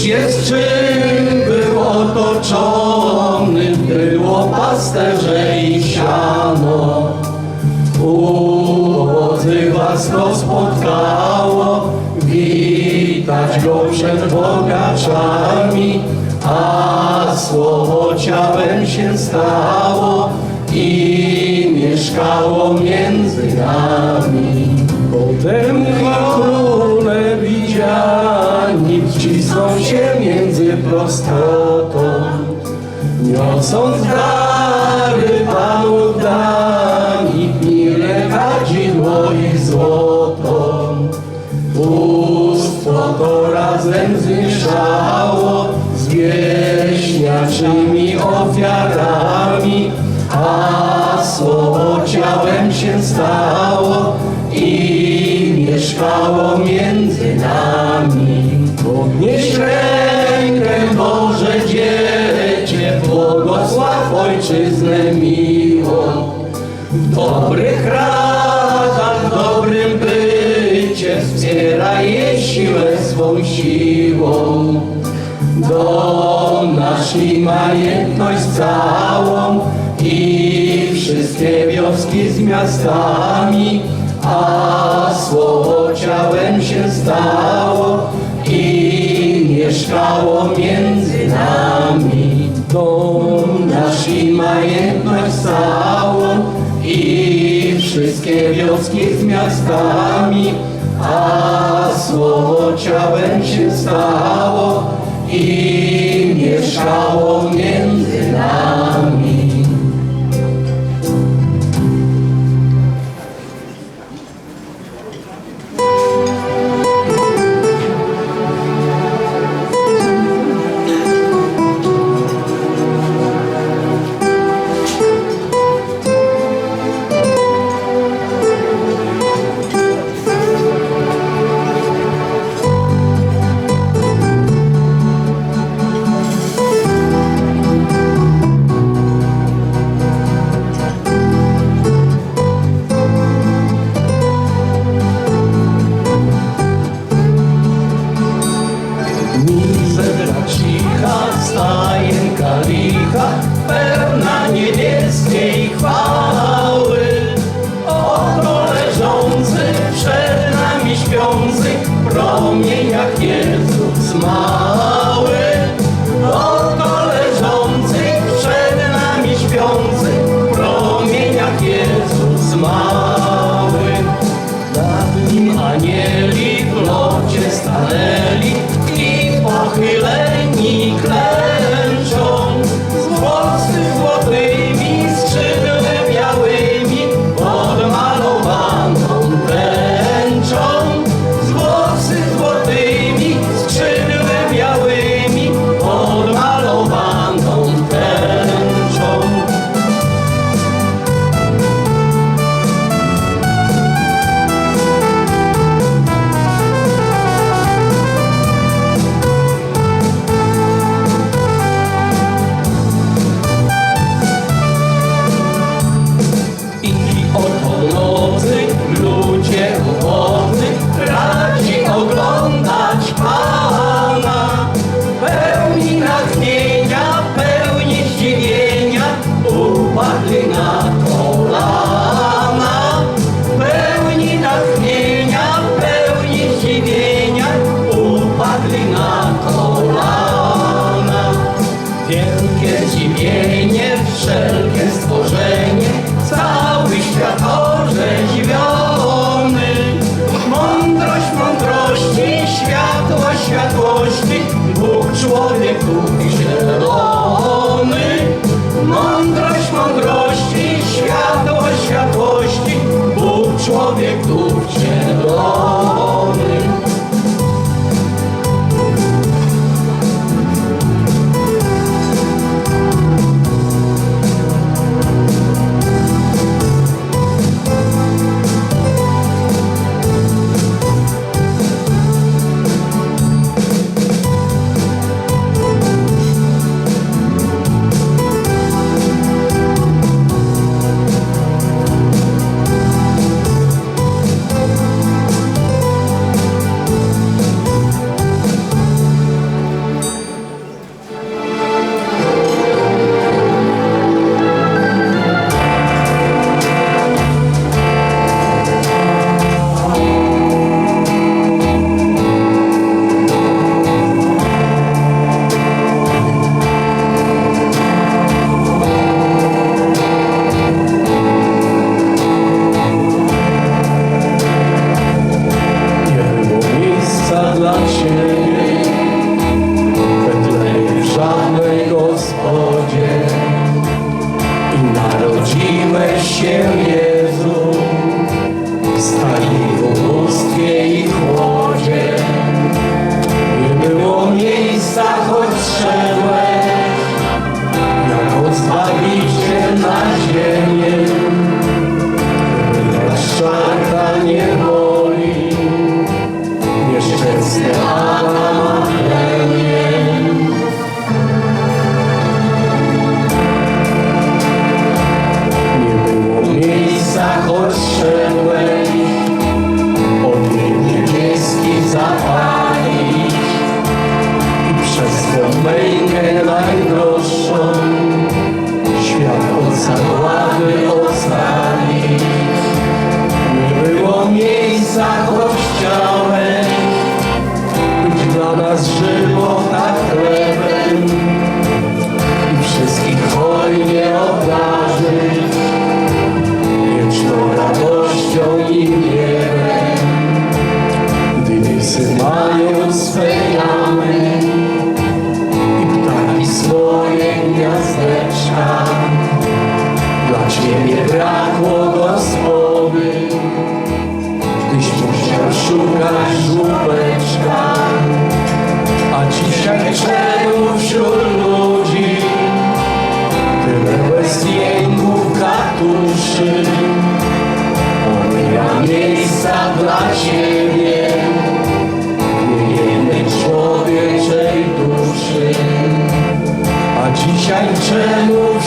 Cóż jest czym był otoczony, było pasterze i siano. Ubodzy was to spotkało, witać go przed bogaczami, a słowo ciałem się stało i mieszkało między nami. Potem króle widziani wcisną się między prostotą, niosąc dary Panu dani, mile kadzidło i złoto. Bóstwo to razem zmieszało z wieśniaczymi ofiarami, a słowo ciałem się stało i mieszkało między Dom nasz i majętność całą i wszystkie wioski z miastami, a słowo ciałem się stało i mieszkało między nami. Dom nasz i majętność całą i wszystkie wioski z miastami, a słowo ciałem się stało i mieszkało w promieniach Jezus mały.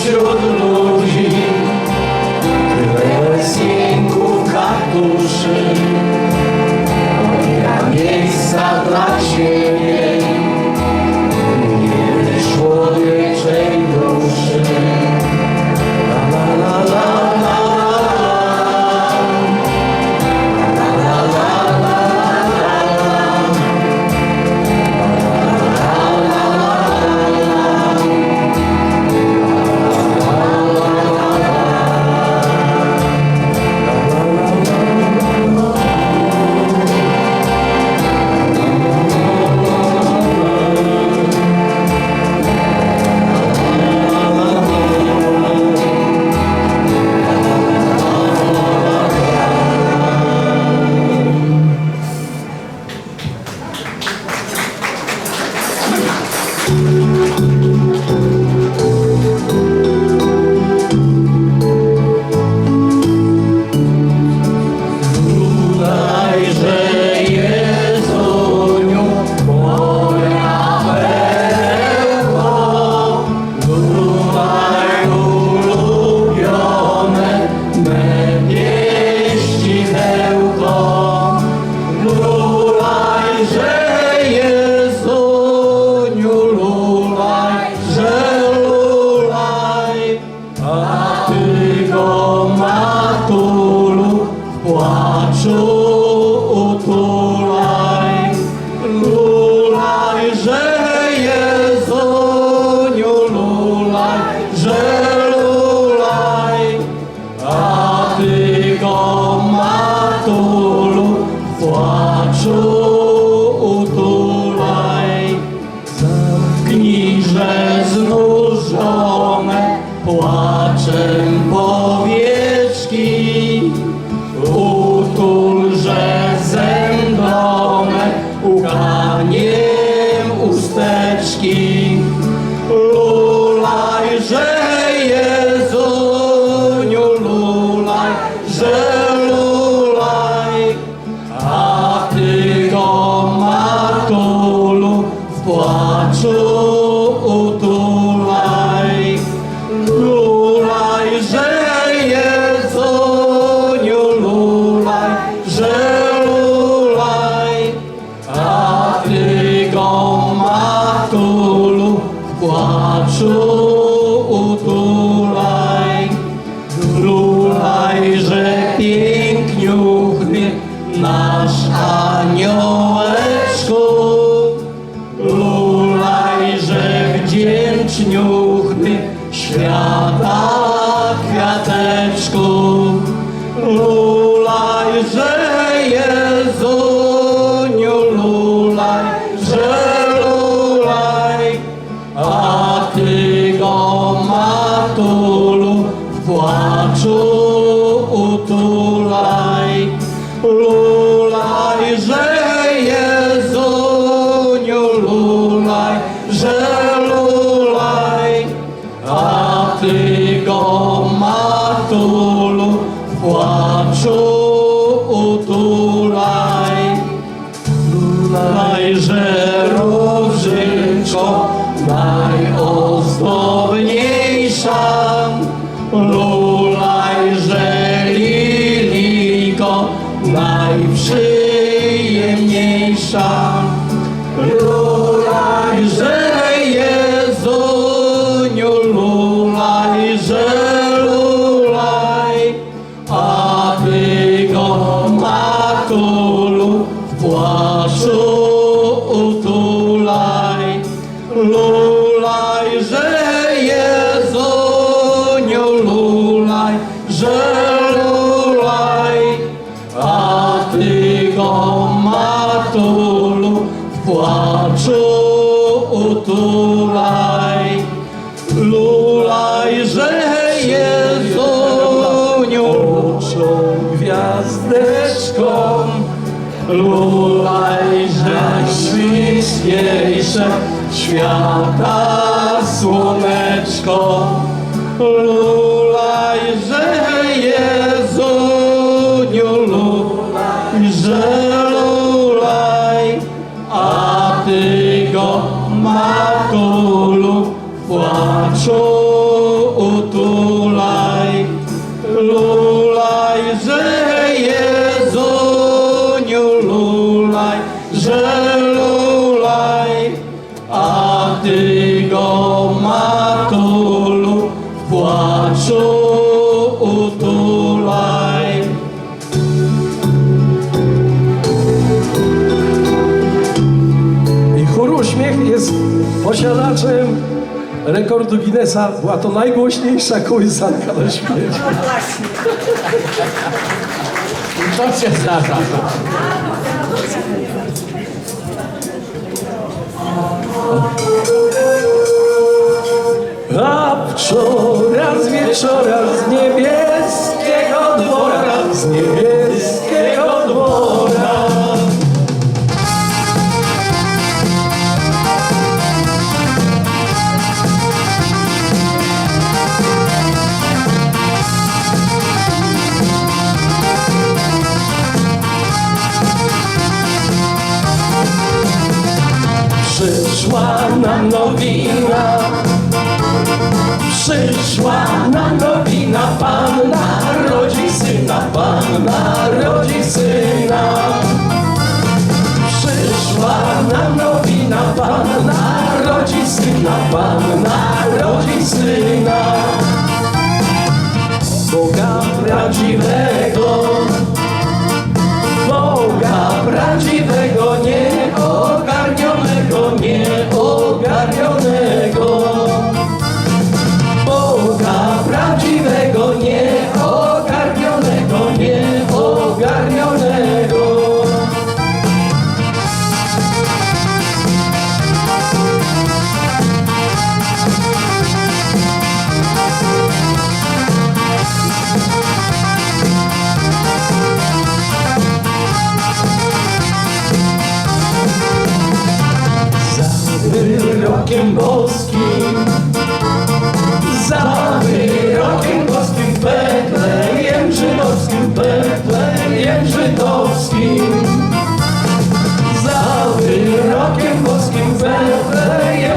주님 Oh. Najśliczniejsze świata słoneczko. Lulaj, że Jezuniu, lulaj, że lulaj, a Ty go matulu w rekordu Guinnessa. Była to najgłośniejsza kołysanka na świecie. To się zdarza. A wczoraj z wieczora z niebieskiego przyszła nam nowina, Pan narodzi syna, Pan narodzi syna. Przyszła nam nowina, Pan narodzi syna, Pan narodzi syna. Boga prawdziwego,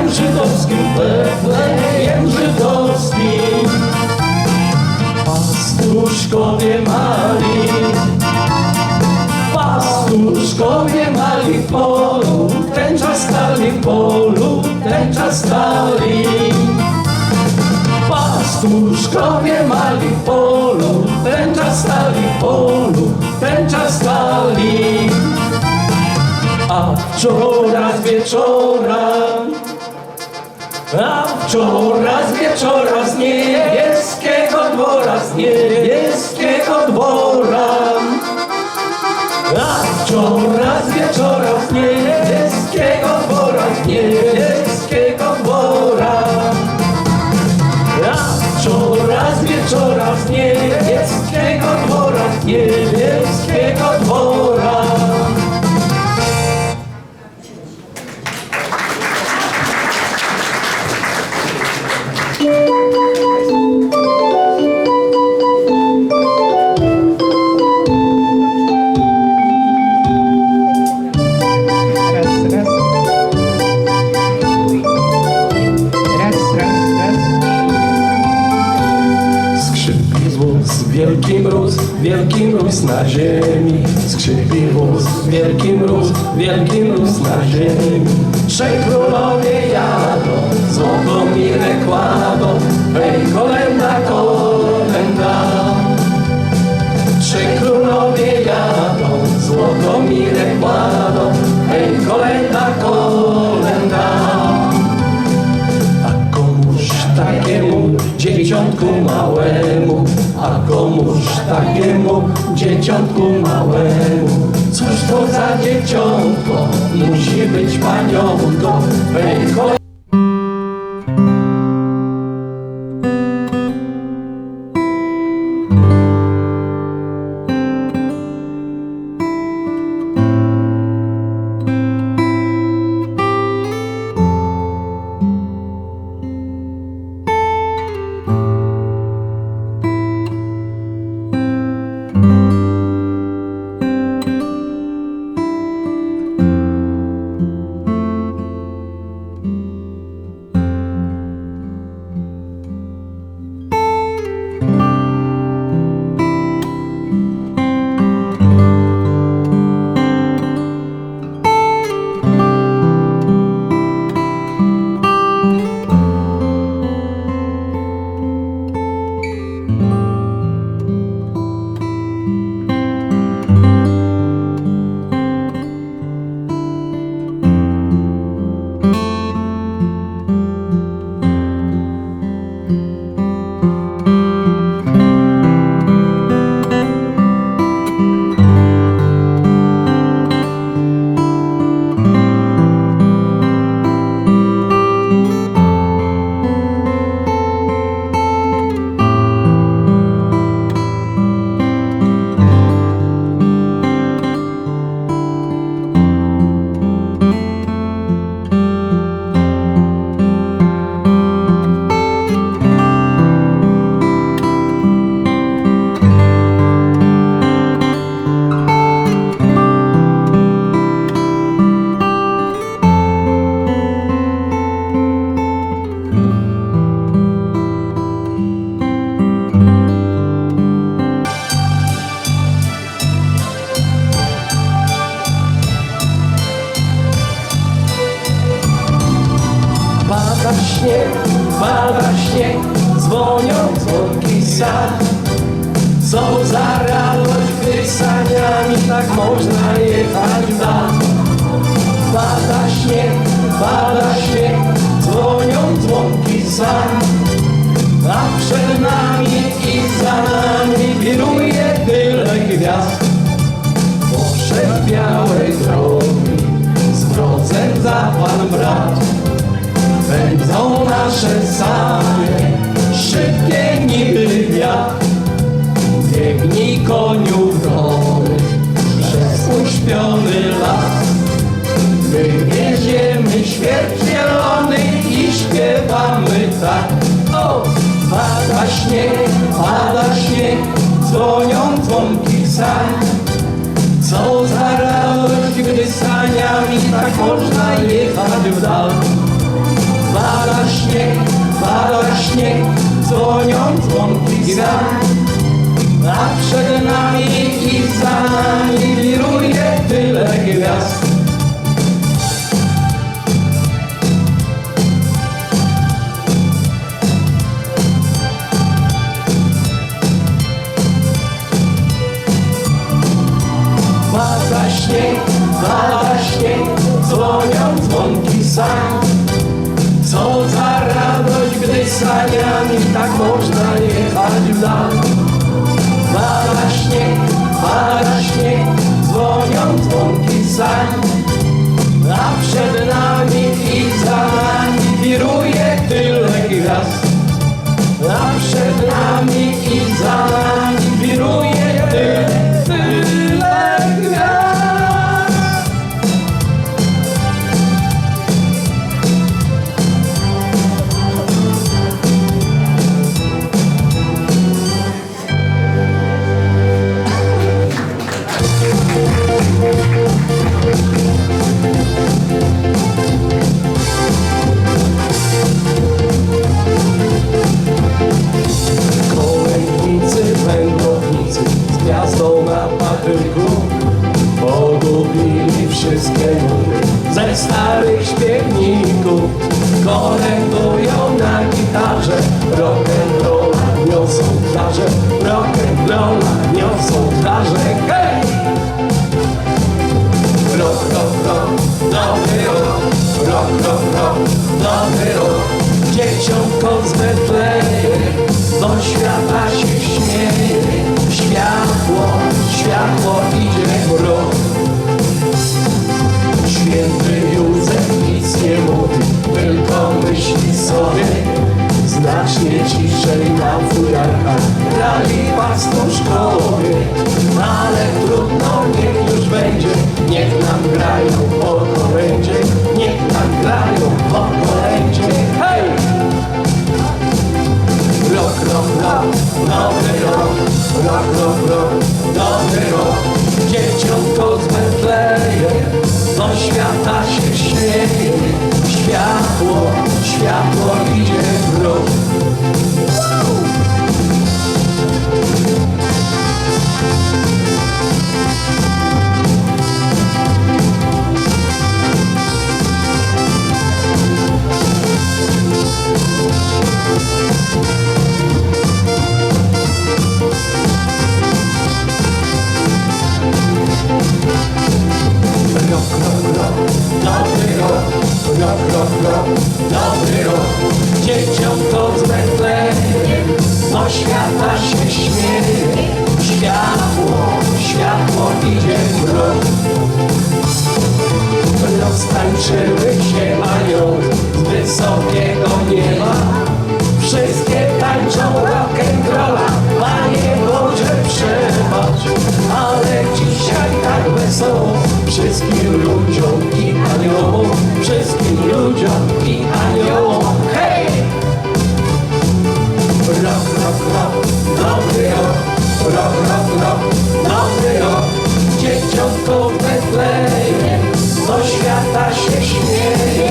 Betlejem żydowskim, Betlejem żydowskim. Pastuszkowie mali, pastuszkowie mali w polu, ten czas stali w polu, ten czas stali. Pastuszkowie mali w polu, ten czas stali w polu, ten czas stali. A wczoraj wieczorem a wczoraj z wieczora z niebieskiego dwora, z niebieskiego dwora. A wczoraj z wieczora z niebieskiego Cóż takiemu dzieciątku małemu, cóż to za dzieciątko, musi być panionką, wejko tak można jechać w dal. Pada śnieg, pada śnieg, dzwonią dzwonki sań. A przed nami i za nami wiruje gitarze, rock'n'rolla niosą darze Rock'n'rolla niosą darze, hej! Rock, rock, rock, dobry rok Rock, rock, rock, dobry rok Dzieciątko z Betlejem Do świata się śmieje Światło, światło idzie w rok Znacznie ciszej na fujarkach Grali pastuszkowie Ale trudno, niech już będzie Niech nam grają po kolędzie Niech nam grają po kolędzie. Hej! Rok, rok, rok, nowy rok. Rok, rok, rok, nowy rok. Dzieciątko z wesoło Wszystkim ludziom i aniołom Wszystkim ludziom i aniołom. Hej! Rok, rok, rok, dobry rok Rok, rok, rok, dobry rok Dzieciątko w Betlejem Do świata się śmieje.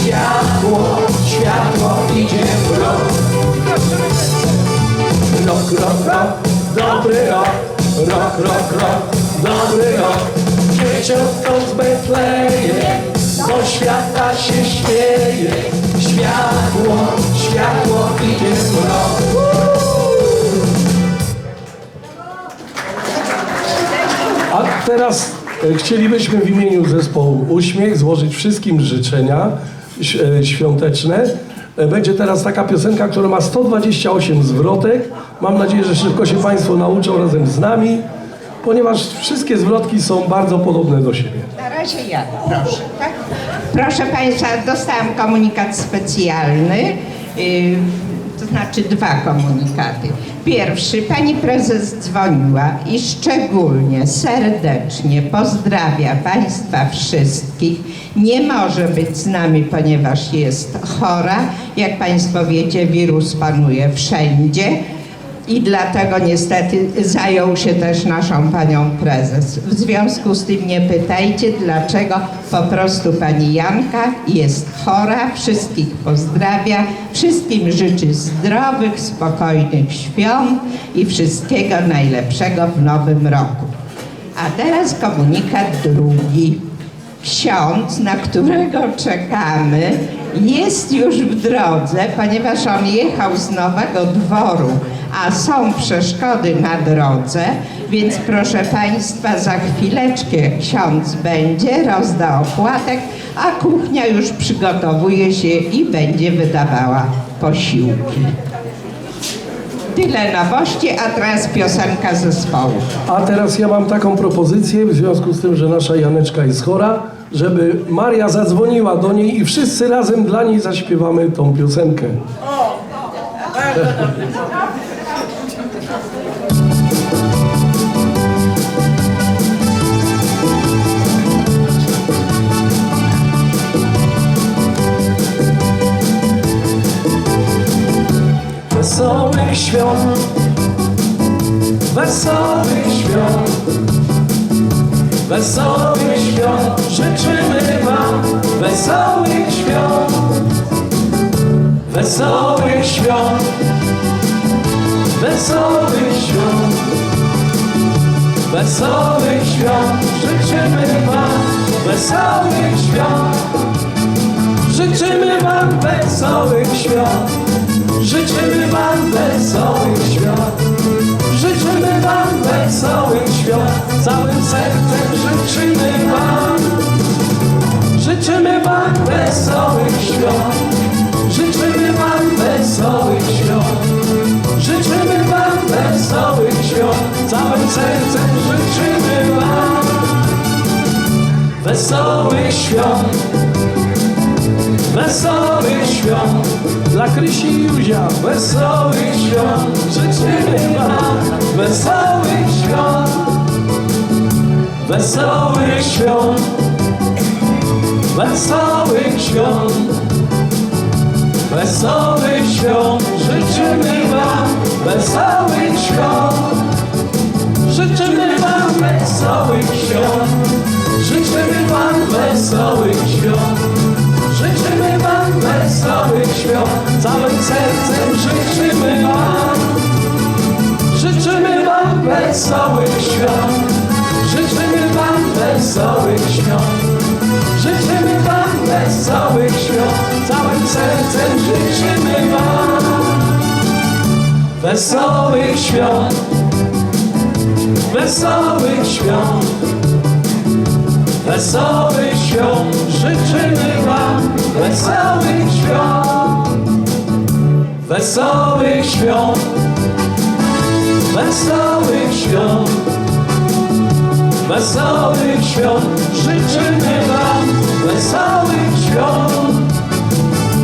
Światło, światło idzie w rok. Rok, rok, rok, dobry rok Rok, rok, rok, dobry rok. Dzieciątko z Betlejem Do świata się śmieje. Światło, światło idzie w rok A teraz e, chcielibyśmy w imieniu zespołu Uśmiech złożyć wszystkim życzenia e, świąteczne. E, Będzie teraz taka piosenka, która ma 128 zwrotek. Mam nadzieję, że szybko się Państwo nauczą razem z nami, ponieważ wszystkie zwrotki są bardzo podobne do siebie. Na razie ja, proszę. Tak? Proszę Państwa, dostałam komunikat specjalny, yy, to znaczy dwa komunikaty. Pierwszy, Pani Prezes dzwoniła i szczególnie serdecznie pozdrawia Państwa wszystkich. Nie może być z nami, ponieważ jest chora. Jak Państwo wiecie, wirus panuje wszędzie. I dlatego niestety zajął się też naszą panią prezes. W związku z tym nie pytajcie, dlaczego po prostu pani Janka jest chora, wszystkich pozdrawia, wszystkim życzy zdrowych, spokojnych świąt i wszystkiego najlepszego w nowym roku. A teraz komunikat drugi. Ksiądz, na którego czekamy, jest już w drodze, ponieważ on jechał z Nowego Dworu, a są przeszkody na drodze, więc proszę Państwa, za chwileczkę ksiądz będzie, rozda opłatek, a kuchnia już przygotowuje się i będzie wydawała posiłki. Tyle nowości, a teraz piosenka zespołu. A teraz ja mam taką propozycję, w związku z tym, że nasza Janeczka jest chora, żeby Maria zadzwoniła do niej i wszyscy razem dla niej zaśpiewamy tą piosenkę. Wesołych świąt, wesołych świąt, wesołych świąt, życzymy Wam wesołych świąt, wesołych świąt, wesołych świąt, wesołych świąt, życzymy Wam wesołych świąt, życzymy Wam wesołych świąt. Życzymy Wam wesołych świąt. Życzymy Wam wesołych świąt. Całym sercem życzymy Wam. Życzymy Wam wesołych świąt. Życzymy Wam wesołych świąt. Życzymy Wam wesołych świąt. Całym sercem życzymy Wam. Wesołych świąt Wesołych świąt dla Krysi i Józia. Świąt życzymy Wam Wesołych świąt Wesołych świąt Wesołych świąt Wesołych świąt życzymy Wam Wesołych świąt Życzymy Wam wesołych świąt Życzymy Wam wesołych świąt Wesołych świąt. Całym sercem życzymy Wam. Życzymy Wam wesołych świąt. Życzymy Wam wesołych świąt. Życzymy Wam wesołych świąt. Całym sercem życzymy Wam. Wesołych świąt. Wesołych świąt Wesołych świąt życzymy Wam. Wesołych świąt. Wesołych świąt. Wesołych świąt. Wesołych świąt życzymy Wam. Wesołych świąt.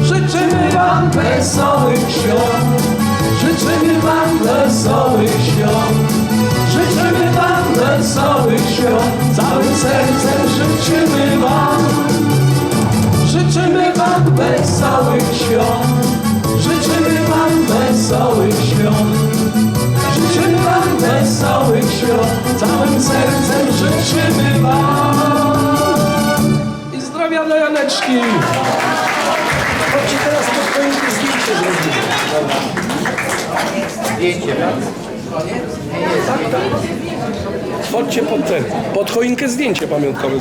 Życzymy Wam wesołych świąt. Życzymy Wam wesołych świąt wesołych świąt Całym sercem życzymy Wam. Życzymy Wam wesołych świąt. Życzymy Wam wesołych świąt. Życzymy Wam wesołych świąt. Całym sercem życzymy Wam. I zdrowia dla Janeczki. Chodźcie teraz pod choinkę zdjęcie zrobimy. Tak, tak. Chodźcie pod ten, pod choinkę zdjęcie pamiątkowe